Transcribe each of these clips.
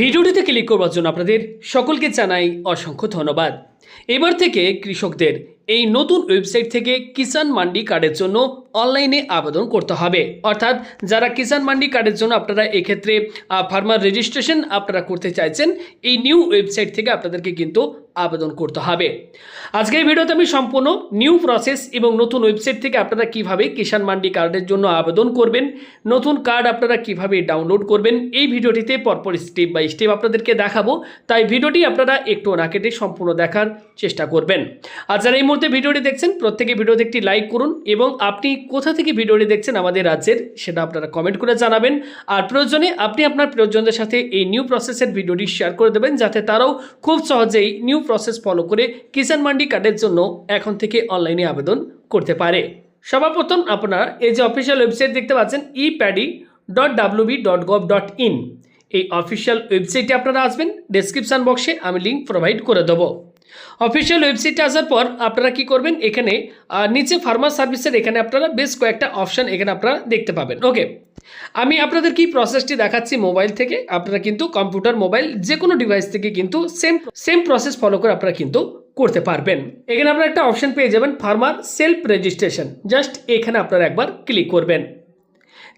ভিডিওটিতে ক্লিক করবার জন্য আপনাদের সকলকে জানাই অসংখ্য ধন্যবাদ। এবার থেকে কৃষকদের এই নতুন ওয়েবসাইট থেকে কিষাণ মান্ডি কার্ডের জন্য অনলাইনে আবেদন করতে হবে। অর্থাৎ যারা কিষাণ মান্ডি কার্ডের জন্য আপনারা এক্ষেত্রে ফার্মার রেজিস্ট্রেশন আপনারা করতে চাইছেন, এই নিউ ওয়েবসাইট থেকে আপনাদেরকে কিন্তু আবেদন করতে হবে। আজকের এই ভিডিওতে আমি সম্পূর্ণ নিউ প্রসেস এবং নতুন ওয়েবসাইট থেকে আপনারা কীভাবে কিষাণ মান্ডি কার্ডের জন্য আবেদন করবেন, নতুন কার্ড আপনারা কীভাবে ডাউনলোড করবেন, এই ভিডিওটিতে পরপর স্টেপ বাই স্টেপ আপনাদেরকে দেখাবো। তাই ভিডিওটি আপনারা একটু না কেটে সম্পূর্ণ দেখার চেষ্টা করবেন। আর যারা এই মুহূর্তে ভিডিওটি দেখছেন, প্রত্যেকে ভিডিওতে একটি লাইক করুন এবং আপনি কোথা থেকে ভিডিওটি দেখছেন আমাদের রাজ্যের, সেটা আপনারা কমেন্ট করে জানাবেন। আর প্রয়োজনে আপনি আপনার প্রিয়জনদের সাথে এই নিউ প্রসেসের ভিডিওটি শেয়ার করে দেবেন, যাতে তারাও খুব সহজেই নিউ প্রসেস ফলো করে কিষাণ মান্ডি কার্ডের জন্য এখন থেকে অনলাইনে আবেদন করতে পারে। সর্বপ্রথম আপনারা এই যে অফিসিয়াল ওয়েবসাইট দেখতে পাচ্ছেন e paddy dot WB dot gov dot in এই অফিসিয়াল ওয়েবসাইটে আপনারা আসবেন ডেসক্রিপশান বক্সে আমি লিঙ্ক প্রোভাইড করে দেবো। অফিসিয়াল ওয়েবসাইটে আসার পর আপনারা কি করবেন? এখানে নিচে ফার্মার সার্ভিসের এখানে আপনারা বেশ কয়েকটা অপশান এখানে আপনারা দেখতে পাবেন। ওকে আমি আপনাদের কি প্রসেসটি দেখাচ্ছি মোবাইল থেকে? আপনারা কিন্তু কম্পিউটার মোবাইল যে কোনো ডিভাইস থেকে কিন্তু সেম সেম প্রসেস ফলো করে আপনারা কিন্তু করতে পারবেন। এখানে আপনারা একটা অপশন পেয়ে যাবেন ফার্মার সেলফ রেজিস্ট্রেশন জাস্ট এখানে আপনারা একবার ক্লিক করবেন।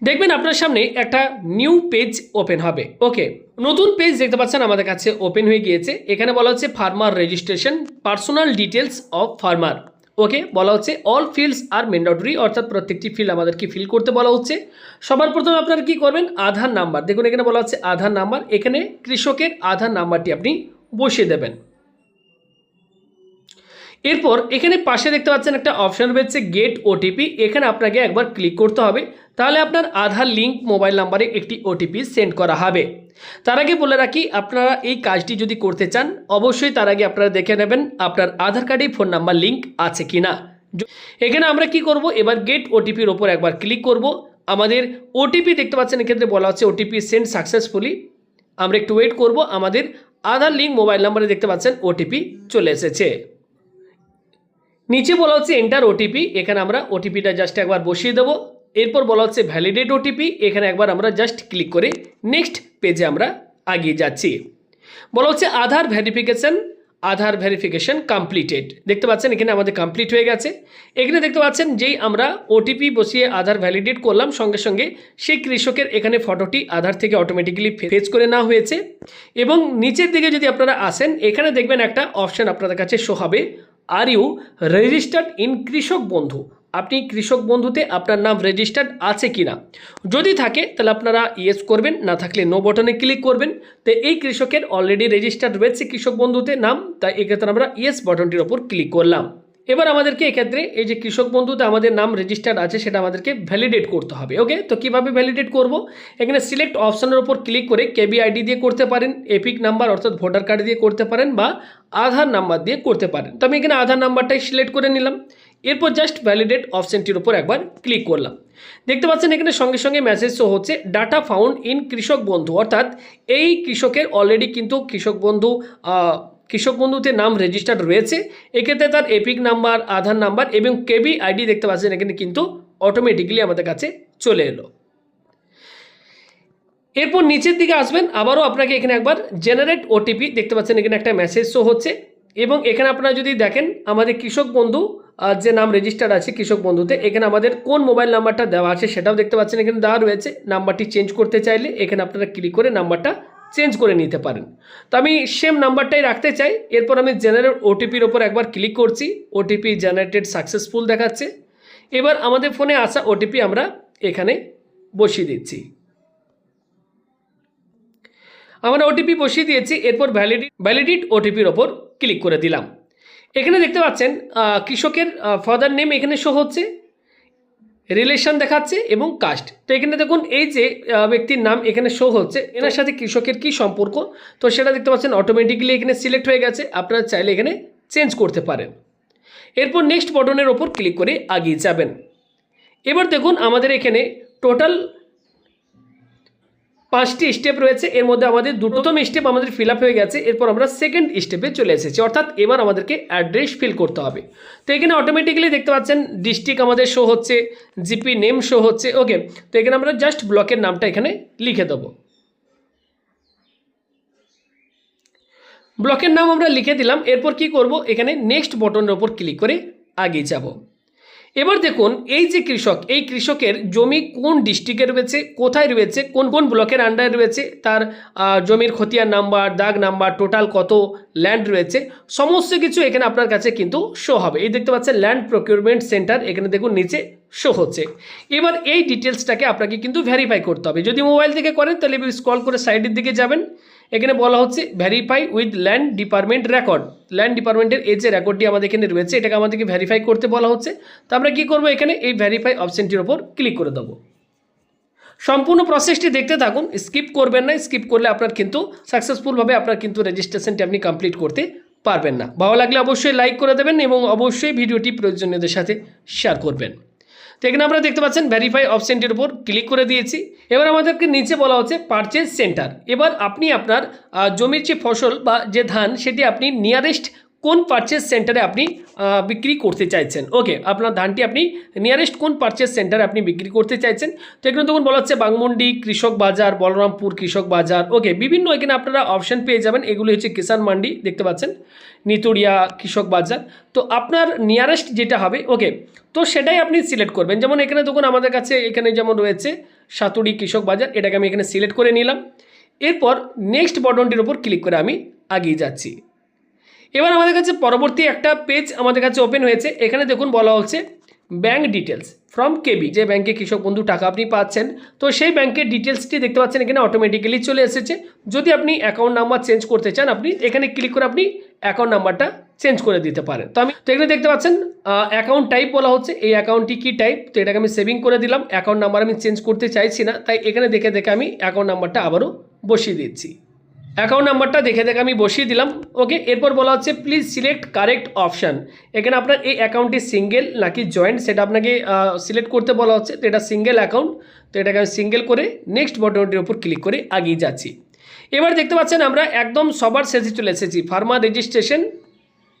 দেখবেন আপনার সামনে একটা নিউ পেজ ওপেন হবে। ওকে নতুন পেজ দেখতে পাচ্ছেন আমাদের কাছে ওপেন হয়ে গিয়েছে। এখানে বলা হচ্ছে farmer registration personal details of farmer okay বলা হচ্ছে অল ফিল্ডস আর ম্যান্ডাটরি অর্থাৎ প্রত্যেকটি ফিল্ড আমাদেরকে ফিল করতে বলা হচ্ছে। সবার প্রথমে আপনারা কি করবেন? আধার নাম্বার দেখুন, এখানে বলা হচ্ছে আধার নাম্বার এখানে কৃষকের আধার নাম্বারটি আপনি বসিয়ে দেবেন। এরপর এখানে পাশে দেখতে পাচ্ছেন একটা অপশন রয়েছে গেট ওটিপি এখানে আপনাকে একবার ক্লিক করতে হবে। তাহলে আপনার আধার লিঙ্ক মোবাইল নাম্বারে একটি ওটিপি সেন্ড করা হবে। তার আগে বলে রাখি, আপনারা এই কাজটি যদি করতে চান, অবশ্যই তার আগে আপনারা দেখে নেবেন আপনার আধার কার্ডে ফোন নাম্বার লিঙ্ক আছে কি না এখানে আমরা কি করব? এবার গেট ওটিপির ওপর একবার ক্লিক করব। আমাদের ওটিপি দেখতে পাচ্ছেন, এক্ষেত্রে বলা হচ্ছে ওটিপি সেন্ড সাকসেসফুলি আমরা একটু ওয়েট করব, আমাদের আধার লিঙ্ক মোবাইল নাম্বারে দেখতে পাচ্ছেন ওটিপি চলে এসেছে। নিচে বলা হচ্ছে এন্টার ওটিপি এখানে আমরা ওটিপিটা জাস্ট একবার বসিয়ে দেবো। এরপর বলা হচ্ছে ভ্যালিডেট ওটিপি এখানে একবার আমরা জাস্ট ক্লিক করে নেক্সট পেজে আমরা আগিয়ে যাচ্ছি। বলা হচ্ছে Aadhaar verification Aadhaar verification completed দেখতে পাচ্ছেন এখানে আমাদের কমপ্লিট হয়ে গেছে। এখানে দেখতে পাচ্ছেন যেই আমরা ওটিপি বসিয়ে আধার ভ্যালিডেট করলাম, সঙ্গে সঙ্গে সেই কৃষকের এখানে ফটোটি আধার থেকে অটোমেটিক্যালি ফেচ করে নেওয়া হয়েছে। এবং নিচের দিকে যদি আপনারা আসেন, এখানে দেখবেন একটা অপশন আপনাদের কাছে শো হবে are you registered in Krishak বন্ধু? আপনি কৃষক বন্ধুতে আপনার নাম রেজিস্টার্ড আছে কি না যদি থাকে, তাহলে আপনারা ইয়েস করবেন, না থাকলে নো বটনে ক্লিক করবেন। তো এই কৃষকের অলরেডি রেজিস্টার্ড রয়েছে কৃষক বন্ধুতে নাম, তাই এক্ষেত্রে আমরা ইয়েস বটনটির ওপর ক্লিক করলাম। এবার আমাদেরকে এক্ষেত্রে এই যে কৃষক বন্ধুতে আমাদের নাম রেজিস্টার্ড আছে, সেটা আমাদেরকে ভ্যালিডেট করতে হবে ওকে তো কীভাবে ভ্যালিডেট করব? এখানে সিলেক্ট অপশনের ওপর ক্লিক করে কেবি আইডি দিয়ে করতে পারেন এপিক নাম্বার অর্থাৎ ভোটার কার্ড দিয়ে করতে পারেন বা আধার নাম্বার দিয়ে করতে পারেন। তো আমি এখানে আধার নাম্বারটাই সিলেক্ট করে নিলাম। এরপর জাস্ট ভ্যালিডেট অপশনটির উপর একবার ক্লিক করলাম। দেখতে পাচ্ছেন এখানে সঙ্গে সঙ্গে মেসেজ শো হচ্ছে data found in Krishak Bandhu. অর্থাৎ এই কৃষকের অলরেডি কিন্তু কৃষক বন্ধু কৃষক বন্ধুতে নাম রেজিস্টার্ড রয়েছে। এক্ষেত্রে তার এপিক নাম্বার, আধার নাম্বার এবং কেবি আইডি দেখতে পাচ্ছেন, এখানে কিন্তু অটোমেটিক্যালি আমাদের কাছে চলে এলো। এরপর নিচের দিকে আসবেন, আবারও আপনাকে এখানে একবার জেনারেট ওটিপি দেখতে পাচ্ছেন, এখানে একটা মেসেজ শো হচ্ছে। এবং এখানে আপনারা যদি দেখেন, আমাদের কৃষক বন্ধু যে নাম রেজিস্টার আছে কৃষক বন্ধুতে, এখানে আমাদের কোন মোবাইল নাম্বারটা দেওয়া আছে সেটাও দেখতে পাচ্ছেন, এখানে দেওয়া রয়েছে। নাম্বারটি চেঞ্জ করতে চাইলে এখানে আপনারা ক্লিক করে নাম্বারটা চেঞ্জ করে নিতে পারেন। তো আমি সেম নাম্বারটাই রাখতে চাই, এরপর আমি জেনারেট ওটিপির ওপর একবার ক্লিক করছি ওটিপি জেনারেটেড সাকসেসফুল দেখাচ্ছে। এবার আমাদের ফোনে আসা ওটিপি আমরা এখানে বসিয়ে দিচ্ছি। আমরা ওটিপি বসিয়ে দিয়েছি, এরপর ভ্যালিডিট ভ্যালিডিট ওটিপির ওপর ক্লিক করে দিলাম। এখানে দেখতে পাচ্ছেন কৃষকের ফাদার নেম এখানে শো হচ্ছে রিলেশন দেখাচ্ছে এবং কাস্ট তো এখানে দেখুন, এই যে ব্যক্তির নাম এখানে শো হচ্ছে, এনার সাথে কৃষকের কি সম্পর্ক? তো সেটা দেখতে পাচ্ছেন অটোমেটিক্যালি এখানে সিলেক্ট হয়ে গেছে, আপনারা চাইলে এখানে চেঞ্জ করতে পারেন। এরপর নেক্সট বটনের ওপর ক্লিক করে আগিয়ে যাবেন। এবার দেখুন, আমাদের এখানে টোটাল পাঁচটি স্টেপ রয়েছে। এর মধ্যে আমাদের দুটোতম স্টেপ আমাদের ফিল হয়ে গেছে। এরপর আমরা সেকেন্ড স্টেপে চলে এসেছি। অর্থাৎ এবার আমাদেরকে অ্যাড্রেস ফিল করতে হবে। তো এখানে অটোমেটিক্যালি দেখতে পাচ্ছেন ডিস্ট্রিক্ট আমাদের শো হচ্ছে জিপি নেম শো হচ্ছে। ওকে তো এখানে আমরা জাস্ট ব্লকের নামটা এখানে লিখে দেবো। ব্লকের নাম আমরা লিখে দিলাম। এরপর কি করব? এখানে নেক্সট বটনের ওপর ক্লিক করে আগিয়ে যাব। এবার দেখুন, এই যে কৃষক, এই কৃষকের জমি কোন ডিস্ট্রিক্টে রয়েছে, কোথায় রয়েছে, কোন কোন ব্লকের আন্ডারে রয়েছে, তার জমির খতিয়ান নাম্বার দাগ নাম্বার টোটাল কত ল্যান্ড রয়েছে, সমস্ত কিছু এখানে আপনার কাছে কিন্তু শো হবে। এই দেখতে পাচ্ছেন ল্যান্ড প্রকিউরমেন্ট সেন্টার এখানে দেখুন, নিচে শো হচ্ছে। এবার এই ডিটেলসটাকে আপনাকে কিন্তু ভেরিফাই করতে হবে। যদি মোবাইল থেকে করেন, তাহলে স্ক্রল করে সাইডের দিকে যাবেন। এখানে বলা হচ্ছে verify with land department record land ডিপার্টমেন্টের এই যে রেকর্ডটি আমাদের এখানে রয়েছে, এটাকে আমাদেরকে ভেরিফাই করতে বলা হচ্ছে। তো আমরা কী করব এখানে? এই ভেরিফাই অপশনটির ওপর ক্লিক করে দেবো। সম্পূর্ণ প্রসেসটি দেখতে থাকুন স্কিপ করবেন না। স্কিপ করলে আপনার কিন্তু সাকসেসফুলভাবে আপনার কিন্তু রেজিস্ট্রেশনটি আপনি কমপ্লিট করতে পারবেন না। ভালো লাগলে অবশ্যই লাইক করে দেবেন এবং অবশ্যই ভিডিওটি প্রয়োজনীয়দের সাথে শেয়ার করবেন। তো এখানে আমরা দেখতে পাচ্ছেন ভেরিফাই অপশানটির উপর ক্লিক করে দিয়েছি। এবার আমাদেরকে নিচে বলা হচ্ছে পারচেজ সেন্টার এবার আপনি আপনার জমির যে ফসল বা যে ধান, সেটি আপনি নিয়ারেস্ট কোন পারচেজ সেন্টারে আপনি বিক্রি করতে চাইছেন? ওকে আপনার ধানটি আপনি নিয়ারেস্ট কোন পারচেজ সেন্টারে আপনি বিক্রি করতে চাইছেন? তো এখানে তখন বলা হচ্ছে বাংমন্ডি কৃষক বাজার, বলরামপুর কৃষক বাজার। ওকে বিভিন্ন এখানে আপনারা অপশন পেয়ে যাবেন। এগুলি হচ্ছে কিষান মান্ডি, দেখতে পাচ্ছেন? নিতুড়িয়া কৃষক বাজার। তো আপনার নিয়ারেস্ট যেটা হবে ওকে তো সেটাই আপনি সিলেক্ট করবেন। যেমন এখানে দেখুন আমাদের কাছে এখানে যেমন রয়েছে সাতুড়ি কৃষক বাজার, এটাকে আমি এখানে সিলেক্ট করে নিলাম। এরপর নেক্সট বটনটির ওপর ক্লিক করে আমি আগিয়ে যাচ্ছি। এবার আমাদের কাছে পরবর্তী একটা পেজ আমাদের কাছে ওপেন হয়েছে। এখানে দেখুন বলা হচ্ছে ব্যাংক ডিটেলস ফ্রম কেবি যে ব্যাংকে কৃষক বন্ধু টাকা আপনি পাচ্ছেন। তো সেই ব্যাংকের ডিটেলসটি দেখতে পাচ্ছেন, এখানে অটোমেটিক্যালি চলে এসেছে। যদি আপনি অ্যাকাউন্ট নাম্বার চেঞ্জ করতে চান, আপনি এখানে ক্লিক করে আপনি অ্যাকাউন্ট নাম্বারটা চেঞ্জ করে দিতে পারেন। তো আমি, তো এখানে দেখতে পাচ্ছেন অ্যাকাউন্ট টাইপ বলা হচ্ছে। এই অ্যাকাউন্টটি কী টাইপ তো এটাকে আমি সেভিং করে দিলাম। অ্যাকাউন্ট নাম্বার আমি চেঞ্জ করতে চাইছি না। তাই এখানে দেখে দেখে আমি অ্যাকাউন্ট নাম্বারটা আবারও বসিয়ে দিচ্ছি। অ্যাকাউন্ট নাম্বারটা দেখে দেখে আমি বসিয়ে দিলাম। ওকে এরপর বলা হচ্ছে প্লিজ সিলেক্ট কারেক্ট অপশান এখানে আপনার এই অ্যাকাউন্টটি সিঙ্গেল নাকি জয়েন্ট সেটা আপনাকে সিলেক্ট করতে বলা হচ্ছে। তো এটা সিঙ্গেল অ্যাকাউন্ট তো এটাকে আমি সিঙ্গেল করে নেক্সট বটনটির ওপর ক্লিক করে আগিয়ে যাচ্ছি। এবার দেখতে পাচ্ছেন, আমরা একদম সবার শেষে চলে এসেছি। ফার্মা রেজিস্ট্রেশন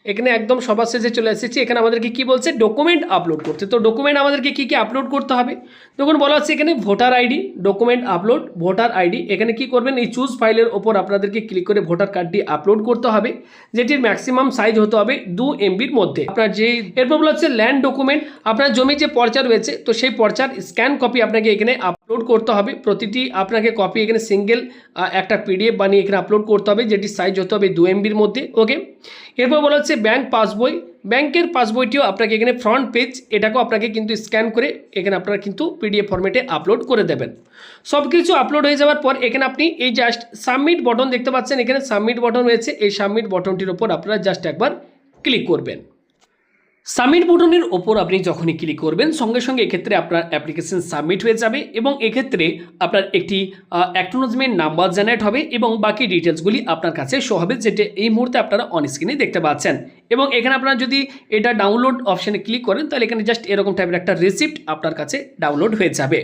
এখানে একদম সবার শেষে চলে এসেছি। এখানে আমাদেরকে কি বলছে? ডকুমেন্ট আপলোড করতে তো ডকুমেন্ট আমাদেরকে কি কি আপলোড করতে হবে? দেখুন, বলা হচ্ছে এখানে voter ID document upload voter ID এখানে কি করবেন? এই চুজ ফাইলের ওপর আপনাদেরকে ক্লিক করে ভোটার কার্ডটি আপলোড করতে হবে। যেটির ম্যাক্সিমাম সাইজ হতে হবে দু এমবির মধ্যে। আপনার যে এরপর বলা হচ্ছে ল্যান্ড ডকুমেন্ট আপনার জমি যে পর্চা রয়েছে, তো সেই পর্চার স্ক্যান কপি আপনাকে এখানে আপলোড করতে হবে। প্রতিটি আপনাকে কপি এখানে সিঙ্গেল একটা পিডিএফ বানিয়ে এখানে আপলোড করতে হবে, যেটির সাইজ হতে হবে দু এমবির মধ্যে ওকে এরপর বলা হচ্ছে ব্যাংক পাসবই ব্যাংকের পাসবইটিও আপনাকে এখানে ফ্রন্ট পেজ এটাকেও আপনাকে কিন্তু স্ক্যান করে এখানে আপনারা কিন্তু পিডিএফ ফরম্যাটে আপলোড করে দেবেন। সব কিছু আপলোড হয়ে যাওয়ার পর এখানে আপনি এই জাস্ট সাবমিট বটন দেখতে পাচ্ছেন। এখানে সাবমিট বটন রয়েছে। এই সাবমিট বটনটির ওপর আপনারা জাস্ট একবার ক্লিক করবেন। সাবমিট বটনের ওপর আপনি যখনই ক্লিক করবেন, সঙ্গে সঙ্গে এক্ষেত্রে আপনার অ্যাপ্লিকেশন সাবমিট হয়ে যাবে এবং এক্ষেত্রে আপনার একটি অ্যাকনোলজমেন্ট নাম্বার জেনারেট হবে এবং বাকি ডিটেলসগুলি আপনার কাছে শো হবে যেটা এই মুহূর্তে আপনারা অন স্ক্রিনে দেখতে পাচ্ছেন। এবং এখানে আপনারা যদি এটা ডাউনলোড অপশানে ক্লিক করেন, তাহলে এখানে জাস্ট এরকম টাইপের একটা রিসিপ্ট আপনার কাছে ডাউনলোড হয়ে যাবে।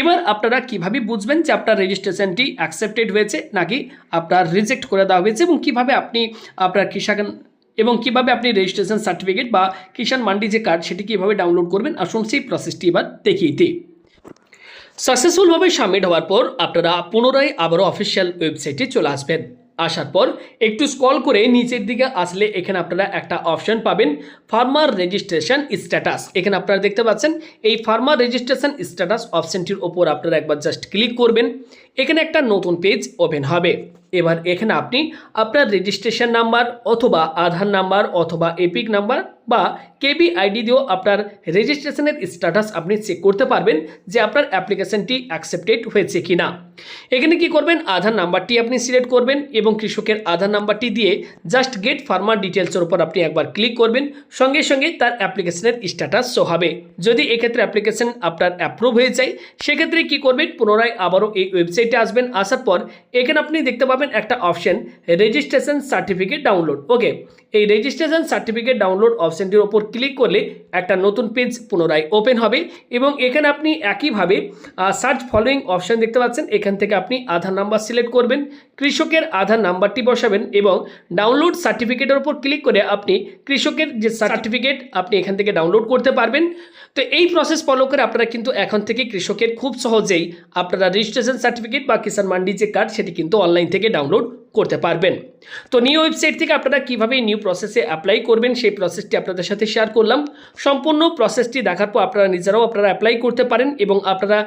এবার আপনারা কীভাবে বুঝবেন যে আপনার রেজিস্ট্রেশনটি অ্যাকসেপ্টেড হয়েছে নাকি আপনার রিজেক্ট করে দেওয়া হয়েছে এবং কীভাবে আপনি আপনার কৃষক এবং কীভাবে আপনি রেজিস্ট্রেশন সার্টিফিকেট বা কিষাণ মান্ডি যে কার্ড সেটি কীভাবে ডাউনলোড করবেন, আসুন সেই প্রসেসটি এবার দেখিয়ে দিই সাকসেসফুলভাবে সাবমিট হওয়ার পর আপনারা পুনরায় আবারও অফিসিয়াল ওয়েবসাইটে চলে আসবেন। আসার পর একটু স্ক্রল করে নিচের দিকে আসলে এখানে আপনারা একটা অপশন পাবেন ফার্মার রেজিস্ট্রেশন স্ট্যাটাস এখানে আপনারা দেখতে পাচ্ছেন, এই ফার্মার রেজিস্ট্রেশন স্ট্যাটাস অপশনটির ওপর আপনারা একবার জাস্ট ক্লিক করবেন। এখানে একটা নতুন পেজ ওপেন হবে। এবার এখানে আপনি আপনার রেজিস্ট্রেশন নাম্বার অথবা আধার নাম্বার অথবা এপিক নাম্বার বা কেবি আইডি দিয়েও আপনার রেজিস্ট্রেশনের স্ট্যাটাস আপনি চেক করতে পারবেন যে আপনার অ্যাপ্লিকেশনটি অ্যাকসেপ্টেড হয়েছে কি না এখানে কি করবেন? আধার নাম্বারটি আপনি সিলেক্ট করবেন এবং কৃষকের আধার নাম্বারটি দিয়ে জাস্ট গেট ফার্মার ডিটেলসের উপর আপনি একবার ক্লিক করবেন। সঙ্গে সঙ্গে তার অ্যাপ্লিকেশনের স্ট্যাটাস হবে। যদি এক্ষেত্রে অ্যাপ্লিকেশন আপনার অ্যাপ্রুভ হয়ে যায়, সেক্ষেত্রে কি করবেন? পুনরায় আবারও এই ওয়েবসাইটে আসবেন, আসার পর এখানে আপনি দেখতে পাবেন একটা option registration certificate download okay এই রেজিস্ট্রেশন সার্টিফিকেট ডাউনলোড অপশানটির ওপর ক্লিক করলে একটা নতুন পেজ পুনরায় ওপেন হবে এবং এখানে আপনি একইভাবে সার্চ ফলোয়িং অপশান দেখতে পাচ্ছেন। এখান থেকে আপনি আধার নাম্বার সিলেক্ট করবেন কৃষকের আধার নাম্বারটি বসাবেন এবং ডাউনলোড সার্টিফিকেটের উপর ক্লিক করে আপনি কৃষকের যে সার্টিফিকেট আপনি এখান থেকে ডাউনলোড করতে পারবেন। তো এই প্রসেস ফলো করে আপনারা কিন্তু এখন থেকে কৃষকের খুব সহজেই আপনারা রেজিস্ট্রেশন সার্টিফিকেট বা কিষাণ মান্ডি যে কার্ড সেটি কিন্তু অনলাইন থেকে ডাউনলোড করতে পারবেন। তো নিউ ওয়েবসাইট থেকে আপনারা কীভাবে নিউ প্রসেসে অ্যাপ্লাই করবেন, সেই প্রসেসটি আপনাদের সাথে শেয়ার করলাম। সম্পূর্ণ প্রসেসটি দেখার পর আপনারা নিজেরাও আপনারা অ্যাপ্লাই করতে পারেন এবং আপনারা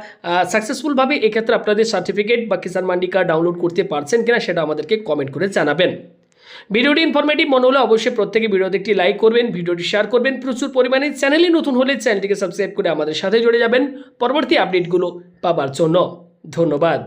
সাকসেসফুলভাবে এক্ষেত্রে আপনাদের সার্টিফিকেট বা কিষাণ মান্ডি কার্ড ডাউনলোড করতে পারছেন কিনা সেটা আমাদেরকে কমেন্ট করে জানাবেন। ভিডিওটি ইনফরমেটিভ মনে হলে অবশ্যই প্রত্যেকে ভিডিওতে একটি লাইক করবেন, ভিডিওটি শেয়ার করবেন। প্রচুর পরিমাণে চ্যানেলে নতুন হলে চ্যানেলটিকে সাবস্ক্রাইব করে আমাদের সাথে জুড়ে যাবেন। পরবর্তী আপডেটগুলো পাবার জন্য ধন্যবাদ।